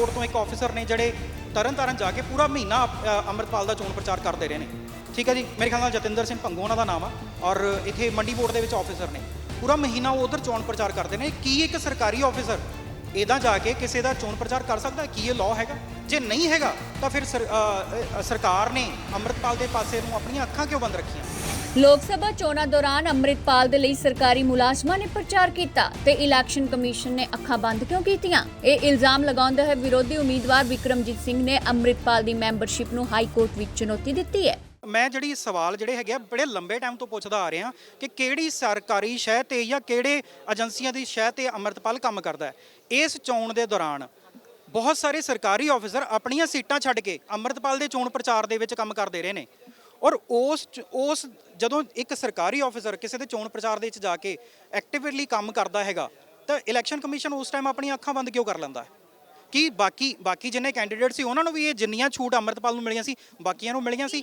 Board ਤੋਂ ਇੱਕ officer ਨੇ ਜਿਹੜੇ ਤਰਨ ਤਾਰਨ ਜਾ ਕੇ ਪੂਰਾ ਮਹੀਨਾ ਅ, ਅੰਮ੍ਰਿਤਪਾਲ ਦਾ ਚੋਣ ਪ੍ਰਚਾਰ ਕਰਦੇ ਰਹੇ ਨੇ। ਠੀਕ ਹੈ ਜੀ? ਮੇਰੇ ਖਿਆਲ ਨਾਲ ਜਤਿੰਦਰ ਸਿੰਘ ਭੰਗੂ ਉਹਨਾਂ ਦਾ ਨਾਮ ਆ ਔਰ ਇੱਥੇ ਮੰਡੀ ਬੋਰਡ ਦੇ ਵਿੱਚ ਆਫੀਸਰ ਨੇ। ਪੂਰਾ ਮਹੀਨਾ ਉਹ ਉਧਰ ਚੋਣ ਪ੍ਰਚਾਰ ਕਰਦੇ ਨੇ। ਕੀ ਇੱਕ ਸਰਕਾਰੀ ਆਫੀਸਰ ਇਦਾਂ ਜਾ ਕੇ ਕਿਸੇ ਦਾ ਚੋਣ ਪ੍ਰਚਾਰ ਕਰ ਸਕਦਾ? ਕੀ ਇਹ ਲਾਅ ਹੈਗਾ? ਜੇ ਨਹੀਂ ਹੈਗਾ ਤਾਂ ਫਿਰ ਸਰਕਾਰ ਨੇ ਅੰਮ੍ਰਿਤਪਾਲ ਦੇ ਪਾਸੇ ਨੂੰ ਆਪਣੀਆਂ ਅੱਖਾਂ ਕਿਉਂ ਬੰਦ ਰੱਖੀਆਂ? ਲੋਕ ਸਭਾ ਚੋਣਾਂ ਦੌਰਾਨ ਅੰਮ੍ਰਿਤਪਾਲ ਦੇ ਲਈ ਸਰਕਾਰੀ ਮੁਲਾਜ਼ਮਾਂ ਨੇ ਪ੍ਰਚਾਰ ਕੀਤਾ ਤੇ ਇਲੈਕਸ਼ਨ ਕਮਿਸ਼ਨ ਨੇ ਅੱਖਾਂ ਬੰਦ ਕਿਉਂ ਕੀਤੀਆਂ? ਇਹ ਇਲਜ਼ਾਮ ਲਗਾਉਂਦੇ ਹੋਏ ਵਿਰੋਧੀ ਉਮੀਦਵਾਰ ਵਿਕਰਮਜੀਤ ਸਿੰਘ ਨੇ ਅੰਮ੍ਰਿਤਪਾਲ ਦੀ ਮੈਂਬਰਸ਼ਿਪ ਨੂੰ ਹਾਈ ਕੋਰਟ ਵਿੱਚ ਚੁਣੌਤੀ ਦਿੱਤੀ ਹੈ। ਮੈਂ ਜਿਹੜੀ ਸਵਾਲ ਜਿਹੜੇ ਹੈਗੇ ਆ, ਬੜੇ ਲੰਬੇ ਟਾਈਮ ਤੋਂ ਪੁੱਛਦਾ ਆ ਰਿਹਾ ਕਿ ਕਿਹੜੀ ਸਰਕਾਰੀ ਸ਼ਹਿ ਤੇ ਜਾਂ ਕਿਹੜੇ ਏਜੰਸੀਆਂ ਦੀ ਸ਼ਹਿ ਤੇ ਅੰਮ੍ਰਿਤਪਾਲ ਕੰਮ ਕਰਦਾ ਹੈ? ਇਸ ਚੋਣ ਦੇ ਦੌਰਾਨ ਬਹੁਤ ਸਾਰੇ ਸਰਕਾਰੀ ਆਫੀਸਰ ਆਪਣੀਆਂ ਸੀਟਾਂ ਛੱਡ ਕੇ ਅੰਮ੍ਰਿਤਪਾਲ ਦੇ ਚੋਣ ਪ੍ਰਚਾਰ ਦੇ ਵਿੱਚ ਕੰਮ ਕਰਦੇ ਰਹੇ ਨੇ। ਔਰ ਉਸ ਉਸ ਜਦੋਂ ਇੱਕ ਸਰਕਾਰੀ ਆਫੀਸਰ ਕਿਸੇ ਦੇ ਚੋਣ ਪ੍ਰਚਾਰ ਦੇ ਵਿੱਚ ਜਾ ਕੇ ਐਕਟਿਵਲੀ ਕੰਮ ਕਰਦਾ ਹੈਗਾ ਤਾਂ ਇਲੈਕਸ਼ਨ ਕਮਿਸ਼ਨ ਉਸ ਟਾਈਮ ਆਪਣੀਆਂ ਅੱਖਾਂ ਬੰਦ ਕਿਉਂ ਕਰ ਲੈਂਦਾ? ਹੈ ਕਿ ਬਾਕੀ ਬਾਕੀ ਜਿੰਨੇ ਕੈਂਡੀਡੇਟ ਸੀ ਉਹਨਾਂ ਨੂੰ ਵੀ ਇਹ ਜਿੰਨੀਆਂ ਛੂਟ ਅੰਮ੍ਰਿਤਪਾਲ ਨੂੰ ਮਿਲੀਆਂ ਸੀ ਬਾਕੀਆਂ ਨੂੰ ਮਿਲੀਆਂ ਸੀ?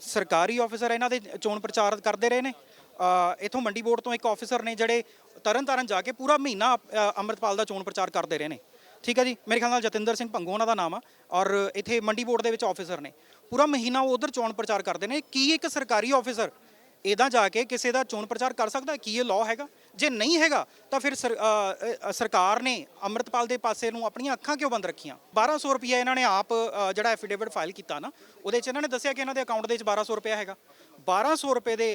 ਸਰਕਾਰੀ ਆਫੀਸਰ ਇਹਨਾਂ ਦੇ ਚੋਣ ਪ੍ਰਚਾਰ ਕਰਦੇ ਰਹੇ ਨੇ। ਅ, ਇੱਥੋਂ ਮੰਡੀ ਬੋਰਡ ਤੋਂ ਇੱਕ ਆਫੀਸਰ ਨੇ ਜਿਹੜੇ ਤਰਨ ਤਾਰਨ ਜਾ ਕੇ ਪੂਰਾ ਮਹੀਨਾ ਅ, ਅੰਮ੍ਰਿਤਪਾਲ ਦਾ ਚੋਣ ਪ੍ਰਚਾਰ ਕਰਦੇ ਰਹੇ ਨੇ। ਠੀਕ ਹੈ ਜੀ? ਮੇਰੇ ਖਿਆਲ ਨਾਲ ਜਤਿੰਦਰ ਸਿੰਘ ਭੰਗੂ ਉਹਨਾਂ ਦਾ ਨਾਮ ਆ ਔਰ ਇੱਥੇ ਮੰਡੀ ਬੋਰਡ ਦੇ ਵਿੱਚ ਆਫੀਸਰ ਨੇ। ਪੂਰਾ ਮਹੀਨਾ ਉਹ ਉਧਰ ਚੋਣ ਪ੍ਰਚਾਰ ਕਰਦੇ ਨੇ। ਕੀ ਇੱਕ ਸਰਕਾਰੀ ਆਫੀਸਰ ਇਦਾਂ ਜਾ ਕੇ ਕਿਸੇ ਦਾ ਚੋਣ ਪ੍ਰਚਾਰ ਕਰ ਸਕਦਾ? ਕੀ ਇਹ ਲਾਅ ਹੈਗਾ? ਜੇ ਨਹੀਂ ਹੈਗਾ, ਤਾਂ ਫਿਰ ਸਰਕਾਰ ਨੇ ਅੰਮ੍ਰਿਤਪਾਲ ਦੇ ਪਾਸੇ ਨੂੰ ਆਪਣੀਆਂ ਅੱਖਾਂ ਕਿਉਂ ਬੰਦ ਰੱਖੀਆਂ? 1200 ਰੁਪਏ ਇਹਨਾਂ ਨੇ ਆਪ ਜਿਹੜਾ ਐਫੀਡੇਵਿਟ ਫਾਈਲ ਕੀਤਾ ਨਾ, ਉਹਦੇ 'ਚ ਇਹਨਾਂ ਨੇ ਦੱਸਿਆ ਕਿ ਇਹਨਾਂ ਦੇ ਅਕਾਊਂਟ ਦੇ ਵਿੱਚ 1200 ਰੁਪਏ ਹੈਗਾ। 1200 ਰੁਪਏ ਦੇ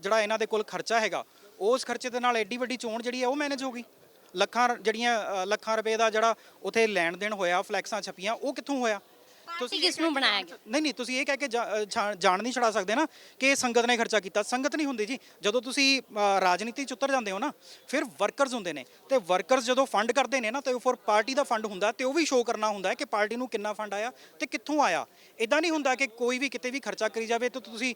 ਜਿਹੜਾ ਇਹਨਾਂ ਦੇ ਕੋਲ ਖਰਚਾ ਹੈਗਾ, ਉਸ ਖਰਚੇ ਦੇ ਨਾਲ ਐਡੀ ਵੱਡੀ ਚੋਣ ਜਿਹੜੀ ਹੈ ਉਹ ਮੈਨੇਜ ਹੋ ਗਈ। ਲੱਖਾਂ ਜਿਹੜੀਆਂ ਲੱਖਾਂ ਰੁਪਏ ਦਾ ਜਿਹੜਾ ਉਥੇ ਲੈਣ ਦੇਣ ਹੋਇਆ, ਫਲੈਕਸਾਂ ਛਪੀਆਂ, ਉਹ ਕਿੱਥੋਂ ਹੋਇਆ? ਪਾਰਟੀ ਕਿਸ ਨੂੰ ਬਣਾਇਆ ਗਿਆ? ਨਹੀਂ ਨਹੀਂ ਤੁਸੀਂ ਇਹ ਕਹਿ ਕੇ ਜਾ- ਅ, ਜਾਣ ਨਹੀਂ ਛੜਾ ਸਕਦੇ ਨਾ ਕਿ ਇਹ ਸੰਗਤ ਨੇ ਖਰਚਾ ਕੀਤਾ। ਸੰਗਤ ਨਹੀਂ ਹੁੰਦੀ ਜੀ। ਜਦੋਂ ਤੁਸੀਂ ਅ, ਰਾਜਨੀਤੀ ਚ ਉਤਰ ਜਾਂਦੇ ਹੋ ਨਾ ਫਿਰ ਵਰਕਰਸ ਹੁੰਦੇ ਨੇ। ਤੇ ਵਰਕਰਸ ਜਦੋਂ ਫੰਡ ਕਰਦੇ ਨੇ ਨਾ ਤੇ ਉਹ ਫॉर ਪਾਰਟੀ ਦਾ ਫੰਡ ਹੁੰਦਾ ਤੇ ਉਹ ਵੀ ਸ਼ੋਅ ਕਰਨਾ ਹੁੰਦਾ ਹੈ ਕਿ ਪਾਰਟੀ ਨੂੰ ਕਿੰਨਾ ਫੰਡ ਆਇਆ ਤੇ ਕਿੱਥੋਂ ਆਇਆ। ਇਦਾਂ ਨਹੀਂ ਹੁੰਦਾ ਕਿ ਕੋਈ ਵੀ ਕਿਤੇ ਵੀ ਖਰਚਾ ਕਰੀ ਜਾਵੇ ਤੇ ਤੁਸੀਂ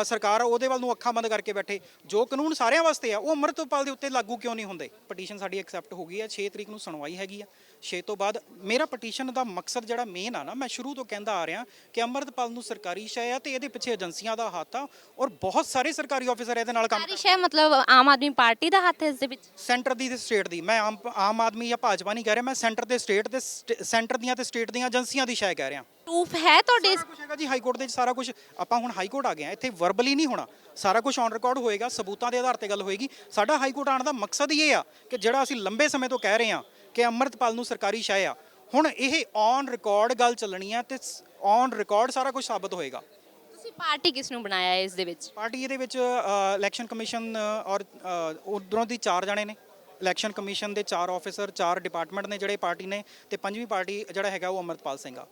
ਅ, ਸਰਕਾਰ ਉਹਦੇ ਵੱਲ ਨੂੰ ਅੱਖਾਂ ਬੰਦ ਕਰਕੇ ਬੈਠੇ। ਜੋ ਕਾਨੂੰਨ ਸਾਰਿਆਂ ਵਾਸਤੇ ਆ ਉਹ ਅੰਮ੍ਰਿਤਪਾਲ ਦੇ ਉੱਤੇ ਲਾਗੂ ਕਿਉਂ ਨਹੀਂ ਹੁੰਦੇ? ਪਟੀਸ਼ਨ ਸਾਡੀ ਐਕਸੈਪਟ ਹੋ ਗਈ ਹੈ 6 ਤਰੀਕ ਨੂੰ ਸੁਣਵਾਈ ਹੈਗੀ ਆ। 6 ਤੋਂ ਬਾਅਦ ਮੇਰਾ ਪਟੀਸ਼ਨ ਦਾ ਮਕਸਦ ਜਿਹੜਾ ਮੇਨ ਆ ਨਾ ਮੈਂ ਸ਼ੁਰੂ ਤੋਂ ਕਹਿੰਦਾ ਆ ਰਿਹਾ ਕਿ ਅੰਮ੍ਰਿਤਪਾਲ ਨੂੰ ਸਰਕਾਰੀ ਸ਼ੈ ਆ ਤੇ ਇਹਦੇ ਪਿੱਛੇ ਏਜੰਸੀਆਂ ਦਾ ਹੱਥ ਆ ਔਰ ਬਹੁਤ ਸਾਰੇ ਸਰਕਾਰੀ ਆਫੀਸਰ ਇਹਦੇ ਨਾਲ ਕੰਮ ਸਾਰਿਸ਼ ਹੈ ਮਤਲਬ ਆਮ ਆਦਮੀ ਪਾਰਟੀ ਦਾ ਹੱਥ ਹੈ ਇਸ ਦੇ ਵਿੱਚ? ਸੈਂਟਰ ਦੀ ਤੇ ਸਟੇਟ ਦੀ। ਮੈਂ ਆਮ ਆਮ ਆਦਮੀ ਜਾਂ ਭਾਜਪਾ ਨਹੀਂ ਕਹਿ ਰਿਹਾ ਮੈਂ ਸੈਂਟਰ ਤੇ ਸਟੇਟ ਤੇ ਸੈਂਟਰ ਦੀਆਂ ਤੇ ਸਟੇਟ ਦੀਆਂ ਏਜੰਸੀਆਂ ਦੀ ਸ਼ੈ ਕਹਿ ਰਿਹਾ। ਪ੍ਰੂਫ ਹੈ ਤੁਹਾਡੇ ਸਾਰਾ ਕੁਝ ਹੈਗਾ ਜੀ ਹਾਈ ਕੋਰਟ ਦੇ ਵਿੱਚ ਸਾਰਾ ਕੁਝ ਆਪਾਂ ਹੁਣ ਹਾਈ ਕੋਰਟ ਆ ਗਏ ਆ ਇੱਥੇ ਵਰਬਲੀ ਨਹੀਂ ਹੋਣਾ। ਸਾਰਾ ਕੁਝ ਔਨ ਰਿਕਾਰਡ ਹੋਏਗਾ ਸਬੂਤਾਂ ਦੇ ਆਧਾਰ ਤੇ ਗੱਲ ਹੋਏਗੀ। ਸਾਡਾ ਹਾਈ ਕੋਰਟ ਆਉਣ ਦਾ ਮਕਸਦ ਹੀ ਇਹ ਆ ਕਿ ਜਿਹੜਾ ਅਸੀਂ ਲੰਬੇ ਸਮੇਂ ਤੋਂ ਕਹਿ ਰਹੇ ਆ ਕਿ ਅੰਮ੍ਰਿਤਪਾਲ ਨੂੰ ਸਰਕਾਰੀ ਸ਼ੈ ਆ ਹੁਣ ਇਹ ਔਨ ਰਿਕਾਰਡ ਗੱਲ ਚੱਲਣੀ ਆ ਤੇ ਔਨ ਰਿਕਾਰਡ ਸਾਰਾ ਕੁਝ ਸਾਬਤ ਹੋਏਗਾ। ਤੁਸੀਂ ਪਾਰਟੀ ਕਿਸ ਨੂੰ ਬਣਾਇਆ ਹੈ ਇਸ ਦੇ ਵਿੱਚ? ਪਾਰਟੀ ਇਹਦੇ ਵਿੱਚ ਇਲੈਕਸ਼ਨ ਕਮਿਸ਼ਨ ਔਰ ਉਧਰੋਂ ਦੀ ਚਾਰ ਜਣੇ ਨੇ। ਇਲੈਕਸ਼ਨ ਕਮਿਸ਼ਨ ਦੇ ਚਾਰ ਆਫੀਸਰ ਚਾਰ ਡਿਪਾਰਟਮੈਂਟ ਨੇ ਜਿਹੜੇ ਪਾਰਟੀ ਨੇ ਤੇ ਪੰਜਵੀਂ ਪਾਰਟੀ ਜਿਹੜਾ ਹੈਗਾ ਉਹ ਅੰਮ੍ਰਿਤਪਾਲ ਸਿੰਘ ਆ।